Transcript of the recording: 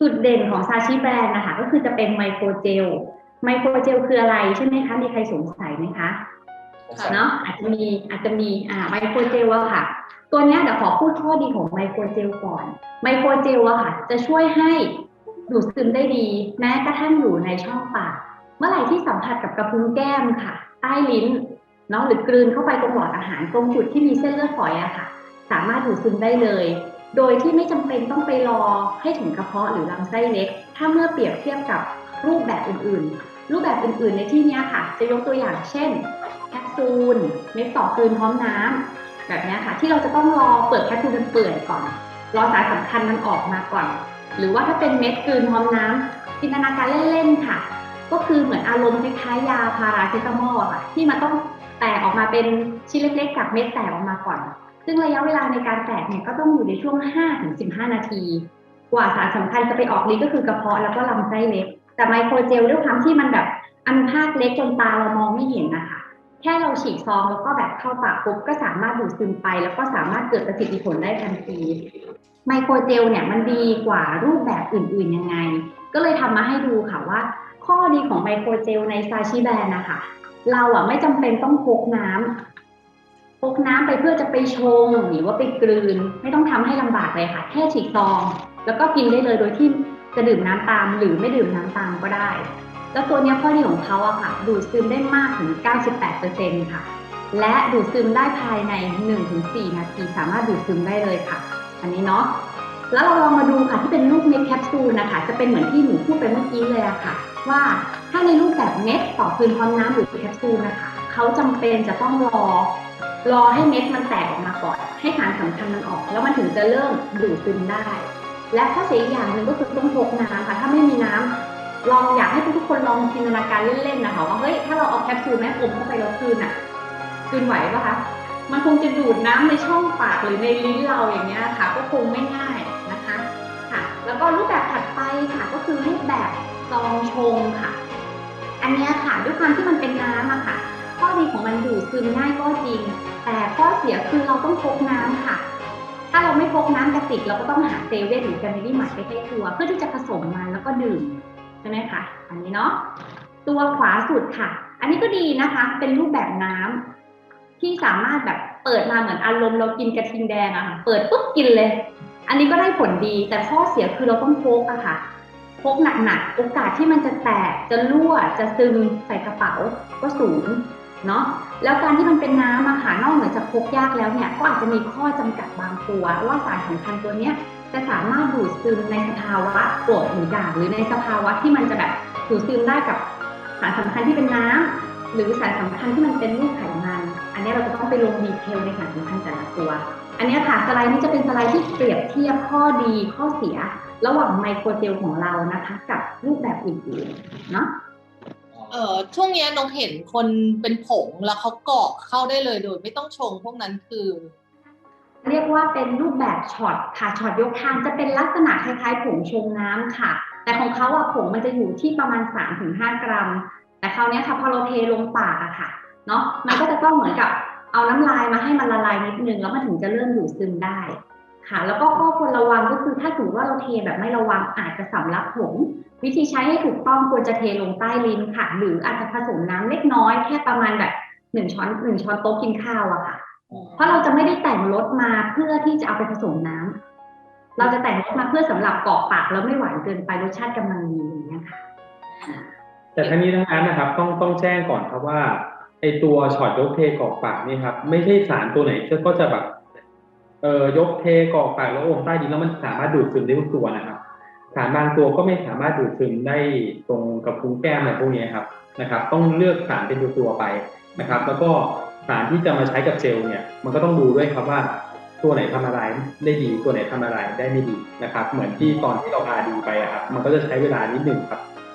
จุดเด่นของซาชิแบรนด์นะคะก็คือจะเป็นไมโครเจล ไมโครเจลคืออะไรใช่ไหมคะมีใครสงสัยไหมคะค่ะเนาะอาจจะมีอาจจะมีอ่าไมโครเจลอะค่ะ ตัวเนี้ยเดี๋ยวขอพูดข้อดีของไมโครเจลก่อน ไมโครเจลอะค่ะ จะช่วยให้ดูดซึมได้ดี แม้กระทั่งอยู่ในช่องปาก เมื่อไหร่ที่สัมผัสกับกระพุ้งแก้มค่ะ ใต้ลิ้นเนาะหรือกลืนเข้าไปตรงหลอดอาหารตรงจุดที่มีเส้นเลือดฝอยอะค่ะ สามารถดูดซึมได้เลย โดยที่ไม่จำเป็นต้องไปรอให้ถึงกระเพาะหรือลำไส้เล็ก ถ้าเมื่อเปรียบเทียบกับรูปแบบอื่นๆ รูปแบบอื่นๆ ในที่นี้ค่ะ จะยกตัวอย่างเช่นแคปซูลเม็ดต่อกลืนพร้อมน้ำแบบนี้ค่ะ ที่เราจะต้องรอเปิดแคปซูลมันเปื่อยก่อน รอสารสำคัญมันออกมาก่อน หรือว่าถ้าเป็นเม็ดกลืนพร้อมน้ำจินตนาการเล่นๆค่ะ ก็คือเหมือนอารมณ์คล้ายๆยาพาราเซตามอลอะค่ะ ที่มันต้องแตกออกมาเป็นชิ้นเล็กๆจากเม็ดแตกออกมาก่อน ซึ่งระยะเวลาในการแตกเนี่ยก็ต้องอยู่ในช่วง 5-15 นาที กว่าสารสำคัญจะไปออกฤทธิ์ก็คือกระเพาะแล้วก็ลำไส้เล็ก แต่ไมโครเจลด้วยความที่มันแบบอันภาคเล็กจนตาเรามองไม่เห็นนะคะ แค่เราฉีกซองแล้วก็แบบเข้าปากปุ๊บก็สามารถดูดซึมไป แล้วก็สามารถเกิดประสิทธิผลได้ทันทีไมโครเจลเนี่ยมันดีกว่ารูปแบบอื่นๆยังไง ก็เลยทำมาให้ดูค่ะว่า ข้อดีของไมโครเจลในซาชิแบรนด์นะคะเราอะไม่จำเป็นต้องพกน้ำ พกน้ำไปเพื่อจะไปชงหรือว่าไปกลืน ไม่ต้องทำให้ลำบากเลยค่ะ แค่ฉีกซอง แล้วก็กินได้เลยโดยที่จะดื่มน้ำตามหรือไม่ดื่มน้ำตามก็ได้ แล้วตัวนี้ข้อดีของเขาอะค่ะ ดูดซึมได้มากถึง 98%ค่ะ และดูดซึมได้ภายใน 1-4 นาทีสามารถดูดซึมได้เลยค่ะ อันนี้เนาะแล้วเราลองมาดูค่ะที่เป็นรูปเม็ดแคปซูลนะคะ จะเป็นเหมือนที่หนูพูดไปเมื่อกี้เลยอะค่ะ ว่าถ้าในรูปแบบเม็ดต่อคืนพร้อมน้ำหรือแคปซูลนะคะเขาจำเป็นจะต้องรอ รอให้เม็ดมันแตกออกมาก่อน ให้สารสำคัญมันออก แล้วมันถึงจะเริ่มดูดซึมได้ และข้อเสียอีกอย่างหนึ่งก็คือต้องพกน้ำค่ะ ถ้าไม่มีน้ำลองอยากให้ทุกๆคนลองจินตนาการเล่นๆนะคะว่าเฮ้ยถ้าเราเอาแคปซูลแม่อมเข้าไปแล้วคืนอะคืนไหวปะคะมันคงจะดูดน้ำในช่องปากหรือในลิ้นเราอย่างเงี้ยค่ะ ก็คงไม่ง่ายนะคะค่ะ แล้วก็รูปแบบถัดไปค่ะก็คือรูปแบบซองชงค่ะ อันเนี้ยค่ะด้วยความที่มันเป็นน้ำอะค่ะ ข้อดีของมันดูดซึมง่ายก็จริง แต่ข้อเสียคือเราต้องพกน้ำค่ะ ถ้าเราไม่พกน้ำกระติกเราก็ต้องหาเซเว่นหรือแกรนดี้มาร์ทใกล้ๆตัวเพื่อที่จะผสมมันแล้วก็ดื่มใช่ไหมคะ อันนี้เนาะ ตัวขวาสุดค่ะ อันนี้ก็ดีนะคะ เป็นรูปแบบน้ำที่สามารถแบบเปิดมาเหมือนอารมณ์เรากินกระทิงแดงอะค่ะ เปิดปุ๊บกินเลย อันนี้ก็ได้ผลดี แต่ข้อเสียคือเราต้องพกอะค่ะ พกหนักๆ โอกาสที่มันจะแตก จะรั่ว จะซึมใส่กระเป๋าก็สูง เนาะแล้วการที่มันเป็นน้ำอะค่ะนอกเหนือจากพกยากแล้วเนี่ยก็อาจจะมีข้อจำกัดบางตัว ว่าสารสำคัญตัวเนี้ยจะสามารถดูดซึมในสภาวะกรดหรือด่างหรือในสภาวะที่มันจะแบบดูดซึมได้กับสารสำคัญที่เป็นน้ำหรือสารสำคัญที่มันเป็นรูปไขมัน อันนี้เราจะต้องไปลงดีเทลในสารสำคัญแต่ละตัว อันนี้ค่ะสไลด์นี้จะเป็นสไลด์ที่เปรียบเทียบข้อดีข้อเสีย ระหว่างไมโครเจลของเรานะคะ กับรูปแบบอื่นๆเนาะ เออช่วงเนี้ยน้องเห็นคนเป็นผงแล้วเขากรอกเข้าได้เลยโดยไม่ต้องชงพวกนั้นคือ เรียกว่าเป็นรูปแบบช็อตค่ะช็อตยกทางจะเป็นลักษณะคล้ายๆผงชงน้ำค่ะ แต่ของเขาอะผงมันจะอยู่ที่ประมาณ 3-5 กรัม แต่คราวนี้ค่ะพอเราเทลงปากอะค่ะเนาะมันก็จะต้องเหมือนกับเอาน้ำลายมาให้มันละลายนิดนึงแล้วมันถึงจะเริ่มดูดซึมได้ ค่ะ แล้วก็ข้อควรระวังก็คือถ้าถือว่าเราเทแบบไม่ระวังอาจจะสำลักผงวิธีใช้ให้ถูกต้องควรจะเทลงใต้ลิ้นค่ะ หรืออาจจะผสมน้ำเล็กน้อยแค่ประมาณแบบหนึ่งช้อนหนึ่งช้อนโต๊ะกินข้าวอะค่ะ เพราะเราจะไม่ได้แต่งรสมาเพื่อที่จะเอาไปผสมน้ำเราจะแต่งรสมาเพื่อสำหรับกรอกปากแล้วไม่หวานเกินไปรสชาติกำลังดีอย่างเงี้ยค่ะ แต่ทั้งนี้ทั้งนั้นนะครับ ต้องต้องแจ้งก่อนครับว่าไอตัวช็อตยกเทกรอกปากนี่ครับ ไม่ใช่สารตัวไหนที่ก็จะแบบ เอ่อยกเทกรอกปากแล้วอมใต้ดินแล้วมันสามารถดูดซึมได้ทุกตัวนะครับ สารบางตัวก็ไม่สามารถดูดซึมได้ตรงกับพุ้งแก้มอะไรพวกนี้ครับนะครับ ต้องเลือกสารเป็นตัวๆไปนะครับ แล้วก็สารที่จะมาใช้กับเจลเนี่ย มันก็ต้องดูด้วยครับว่าตัวไหนทำอะไรได้ดีตัวไหนทำอะไรได้ไม่ดีนะครับ เหมือนที่ตอนที่เราอาดีไปอะครับมันก็จะใช้เวลานิดหนึ่งครับ